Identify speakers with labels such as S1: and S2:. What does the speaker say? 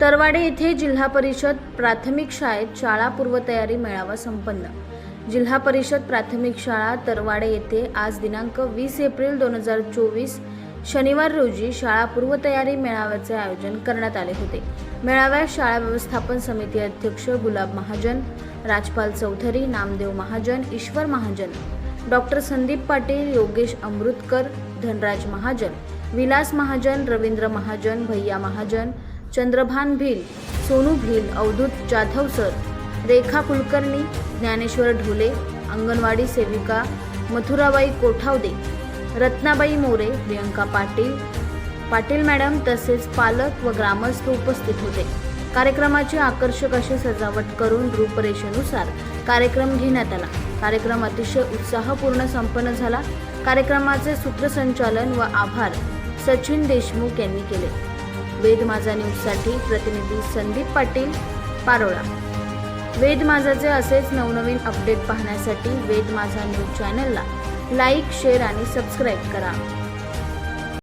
S1: तरवाडे येथे जिल्हा परिषद प्राथमिक शाळेत शाळा पूर्वतयारी मेळावा संपन्न. जिल्हा परिषद प्राथमिक शाळा तरवाडे येथे आज दिनांक वीस एप्रिल दोन हजार चोवीस शनिवार रोजी शाळा पूर्वतयारी मेळाव्याचे आयोजन करण्यात आले होते. मेळाव्यात शाळा व्यवस्थापन समिती अध्यक्ष गुलाब महाजन राजपाल चौधरी नामदेव महाजन ईश्वर महाजन डॉक्टर संदीप पाटील योगेश अमृतकर धनराज महाजन विलास महाजन रवींद्र महाजन भैया महाजन चंद्रभान भिल सोनू भिल अवधूत जाधव सर रेखा कुलकर्णी ज्ञानेश्वर ढोले अंगणवाडी सेविका मथुराबाई कोठावदे रत्नाबाई मोरे प्रियंका पाटील पाटील मॅडम तसेच पालक व ग्रामस्थ उपस्थित होते. कार्यक्रमाची आकर्षक अशी सजावट करून रूपरेषेनुसार कार्यक्रम घेण्यात आला. कार्यक्रम अतिशय उत्साहपूर्ण संपन्न झाला. कार्यक्रमाचे सूत्रसंचालन व आभार सचिन देशमुख यांनी केले. वेद माझा न्यूजसाठी प्रतिनिधी संदीप पाटील पारोळा. वेद माझाचे असेच नवनवीन अपडेट पाहण्यासाठी वेद माझा न्यूज चॅनलला लाईक शेअर आणि सबस्क्राईब करा.